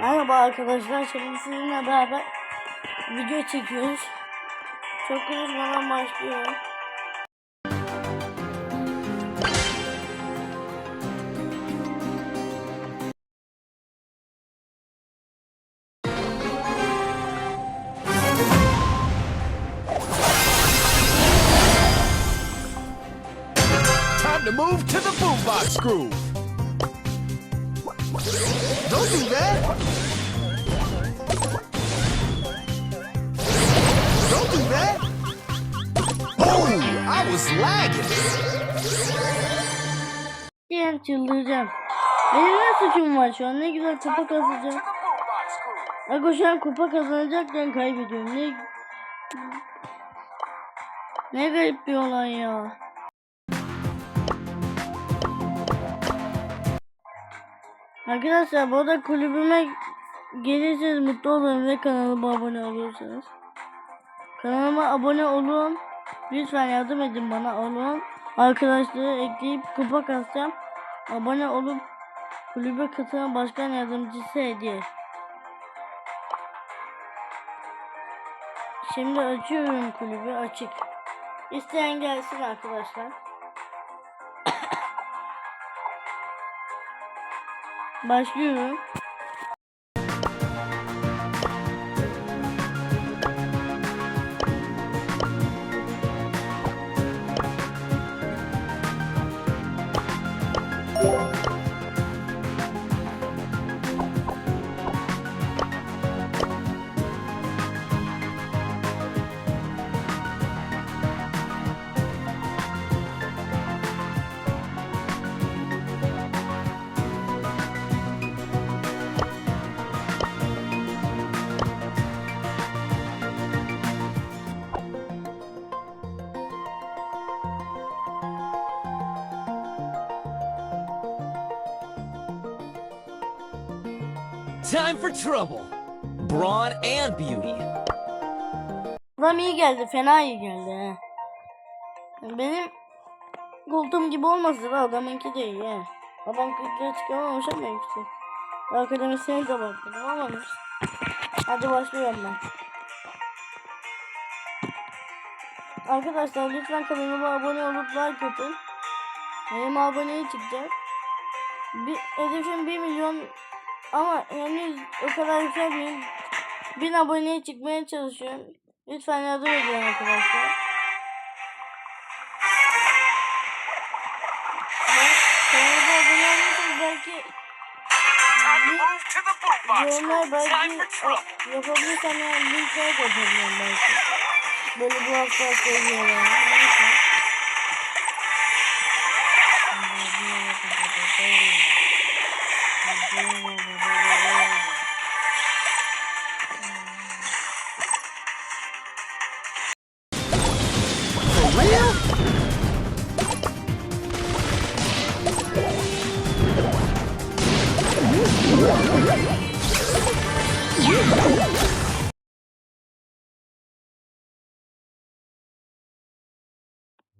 Merhaba arkadaşlar. Şimdi sizinle beraber video çekiyoruz. Çok konuşmadan başlıyorum. Time to move to the boombox groove. I was lagging. Diyen çıldıracağım. Benim ne suçum var şu an? Ne güzel kupa kazacağım. Ako şu an kupa kazanacakken kaybediyorum. Ne... Ne garip bir olay ya. Arkadaşlar bu arada kulübüme gelirseniz mutlu olurum ve kanalıma abone olursanız. Kanalıma abone olun. Lütfen yardım edin bana olun. Arkadaşları ekleyip kupa kasacağım. Abone olup kulübe katılan başkan yardımcısı hediye. Şimdi açıyorum kulübü açık. İsteyen gelsin arkadaşlar. Başlıyorum. Time for trouble. Brawn and beauty. Adam iyi geldi. Fena iyi geldi. Benim koltuğum gibi olmasa da adamınki de iyi. He. Adam 40'lara çıkamamış ama işte. Akademisyen de baktım olmamış. Hadi başlıyorum ben. Arkadaşlar lütfen kanalıma abone olup like atın. Benim aboneye çıkacak. Bir, hedefim 1 milyon ama henüz o kadar yükselmeyeyim. 1000 aboneye çıkmaya çalışıyorum. Lütfen yardım edin arkadaşlar. Kanalıma abone olursanız belki yorumlar belki yapabilirsem yani linkler de yapabilirim belki. Böyle bu hafta seviyorlar. Neyse.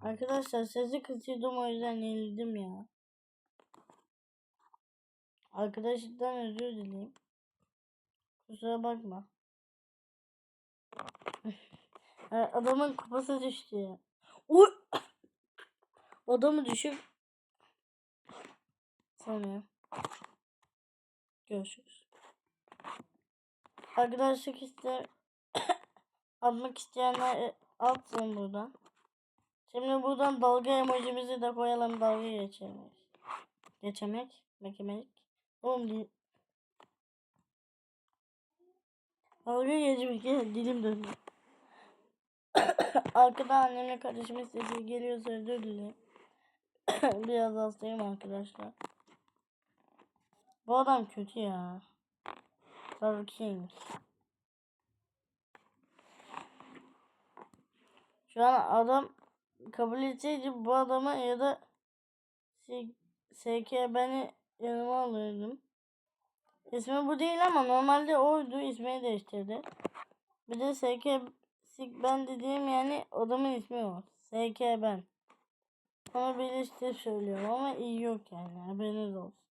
Arkadaşlar sesi kısıyordum o yüzden yenildim ya. Arkadaşlıktan özür dileyim. Kusura bakma. Adamın kupası düştü ya. Uy! Adamı düşük. Sanıyorum. Görüşürüz. Arkadaşlık ister atmak isteyenler e, atsın buradan. Şimdi buradan dalga emojimizi de koyalım dalga geçemek. Geçemek, mekemek. Oğlum değil. Dalga geçmek ya dilim döndü. Arkada annemle kardeşimin sesi geliyorsa özür dilerim. Biraz hastayım arkadaşlar. Bu adam kötü ya. Sarıkıymış. Şu an adam kabul etseydi bu adama ya da SK beni yanıma alırdım. İsmi bu değil ama normalde oydu ismini değiştirdi. Bir de SK Sik ben dediğim yani adamın ismi o. SK ben. Onu birleştirip söylüyorum ama iyi yok yani haberiniz olsun.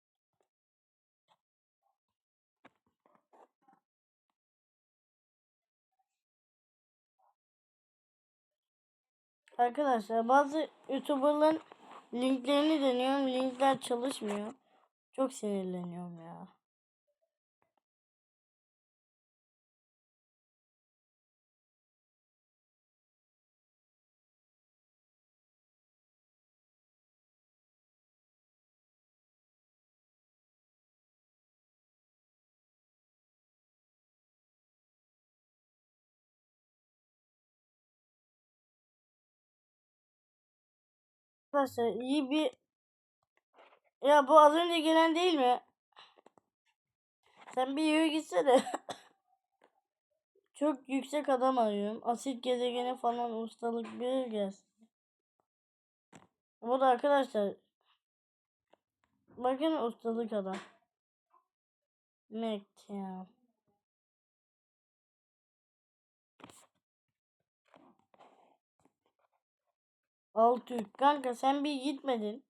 Arkadaşlar bazı YouTuber'ların linklerini deniyorum. Linkler çalışmıyor. Çok sinirleniyorum ya. Arkadaşlar iyi bir ya bu az önce gelen değil mi? Sen bir yere gitsene. Çok yüksek adam arıyorum. Asit gezegeni falan ustalık bir gelsin. Bu da arkadaşlar. Bakın ustalık adam. Mekan. Altı. Kanka sen bir gitmedin.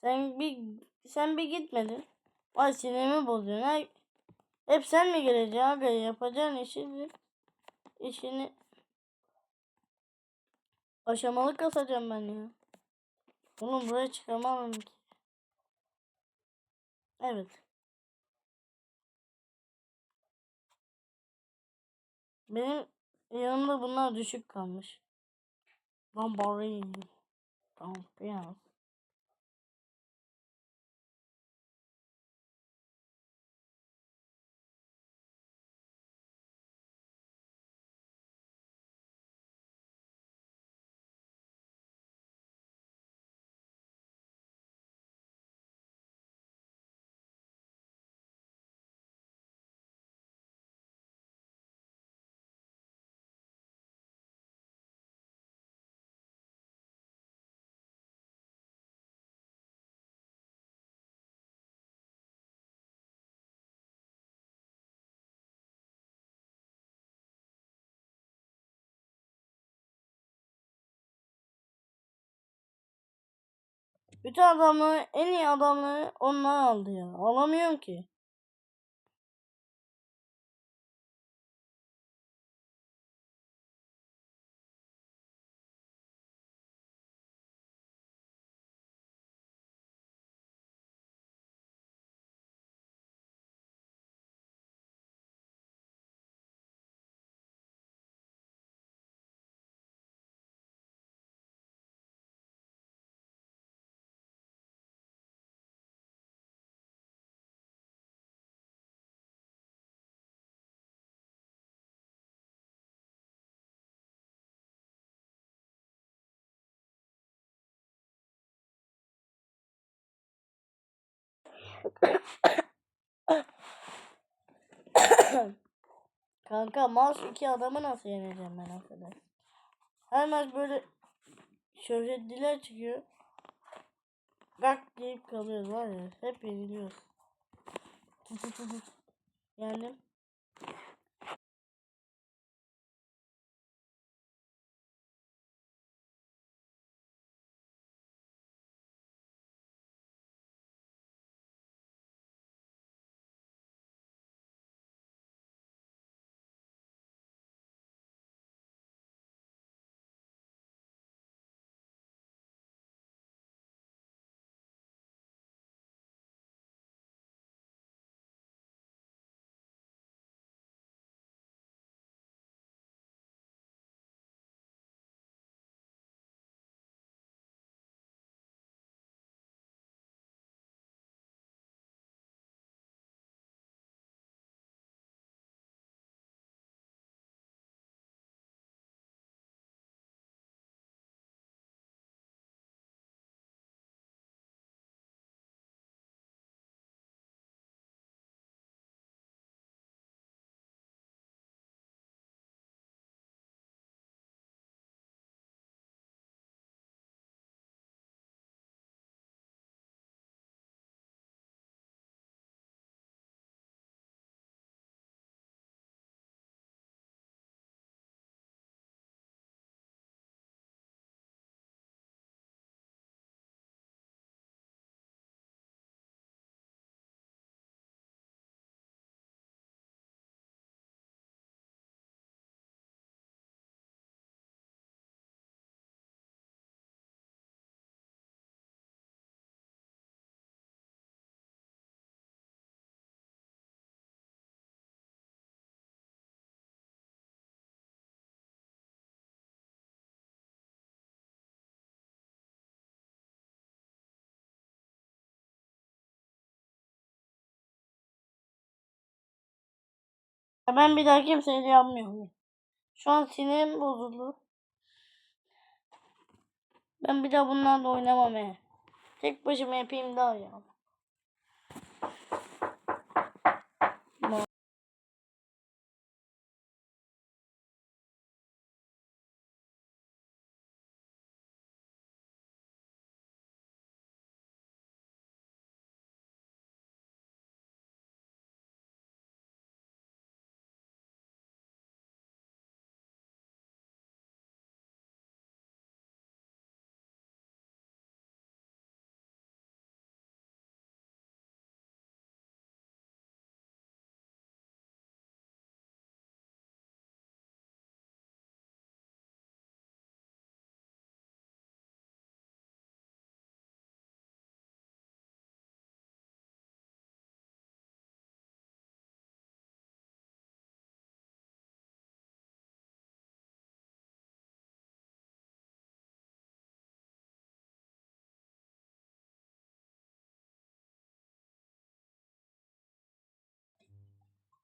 Sen bir sen bir gitmedin. Ay sinirimi bozuyorsun. Ay, hep sen mi geleceksin aga yapacağın işini işini aşamalı kasacağım ben ya. Oğlum buraya çıkamam ki. Evet. Benim yanımda bunlar düşük kalmış. Lan bari Tamam biraz. Bütün adamları en iyi adamları onlar aldı ya. Alamıyorum ki. Kanka mouse iki adamı nasıl yeneceğim ben affedersin. Her maç böyle şöhretliler çıkıyor. Gak deyip kalıyoruz var ya. Hep yeniliyoruz. Yendim. Ben bir daha kimseyle yapmıyorum. Şu an sinirim bozuldu. Ben bir daha bunlarla oynamam he. Tek başıma yapayım daha iyi.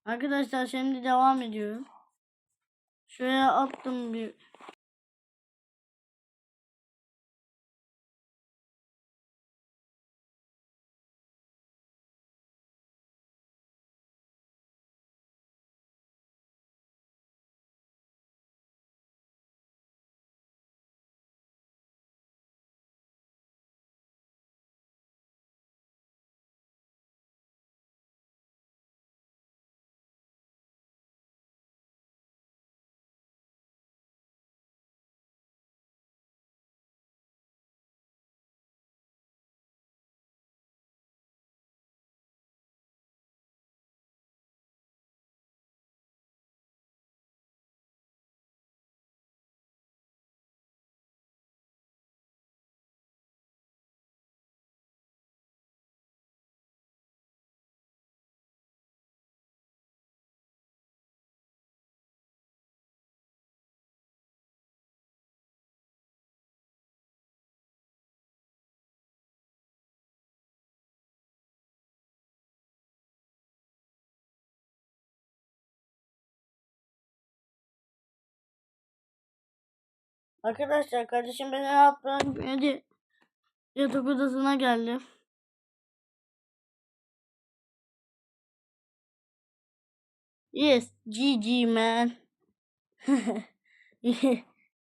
Arkadaşlar şimdi devam ediyorum. Şuraya attım bir Arkadaşlar kardeşim beni rahat bırakmıyor yatak odasına geldi. Yes, GG man.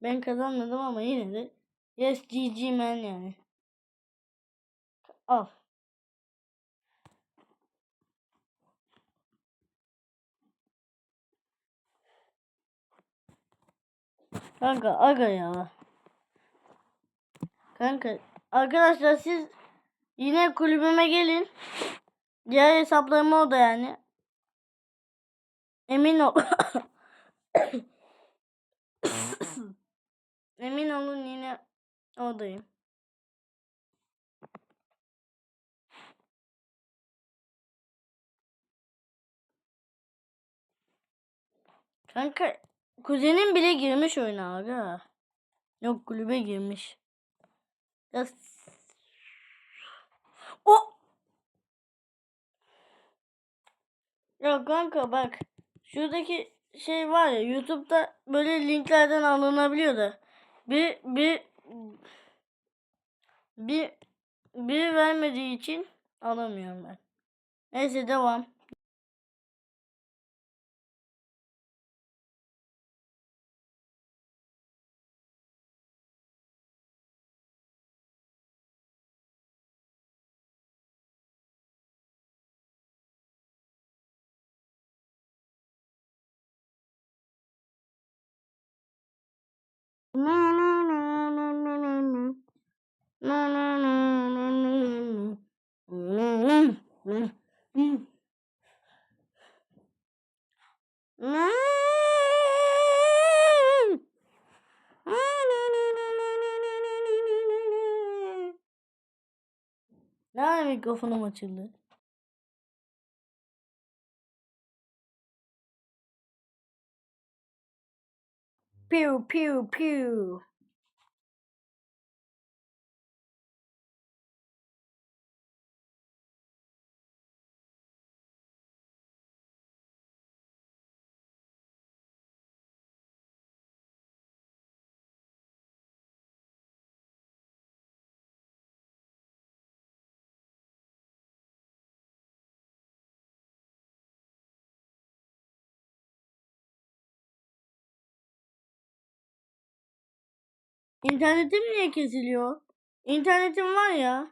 ben kazanmadım ama yine de yes GG man yani. Al. Kanka aga ya. Kanka arkadaşlar siz yine kulübüme gelin. Diğer hesaplarım orada yani. Emin ol. Emin olun yine oradayım. Kanka kuzenim bile girmiş oyuna aga. Yok kulübe girmiş. O Ya kanka bak. Şuradaki şey var ya YouTube'da böyle linklerden alınabiliyor da. Bir bir bir bir vermediği için alamıyorum ben. Neyse devam. Na na na na na na. Na. Na Pew pew pew. İnternetim niye kesiliyor? İnternetim var ya.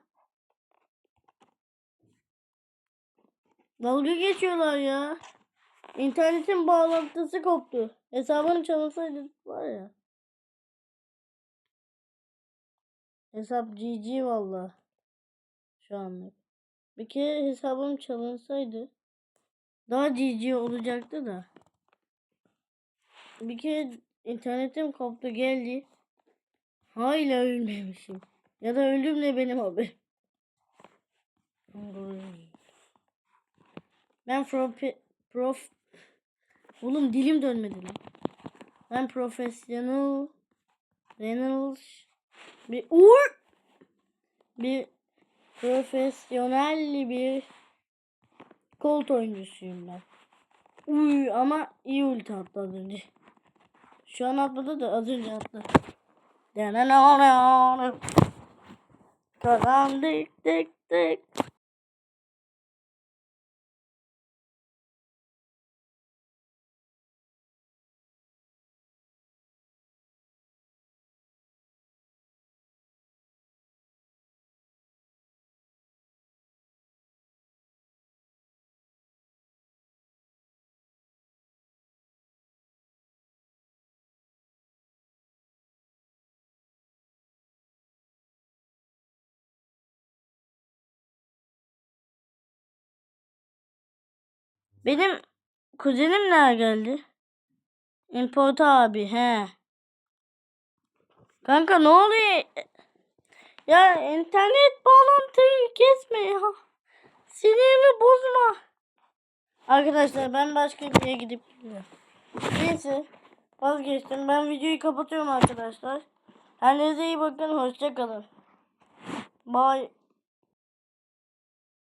Dalga geçiyorlar ya. İnternetin bağlantısı koptu. Hesabını çalınsaydı var ya. Hesap GG valla. Şu anlık. Bir kere hesabım çalınsaydı daha GG olacaktı da. Bir kere internetim koptu geldi. Hala ölmemişim. Ya da öldüm de benim haberim. Ben prof... prof... Oğlum dilim dönmedi lan. Ben profesyonel Reynolds bir uğur bir profesyonel bir kolt oyuncusuyum ben. Uy ama iyi ulti az önce. Şu an atmadı da az önce attı. Kazandık tık tık. Benim kuzenim nereye geldi? Import abi he. Kanka ne oluyor? Ya internet bağlantıyı kesme ya. Sinirimi bozma. Arkadaşlar ben başka bir yere gidip geliyorum. Neyse vazgeçtim. Ben videoyu kapatıyorum arkadaşlar. Kendinize iyi bakın. Hoşça kalın. Bye.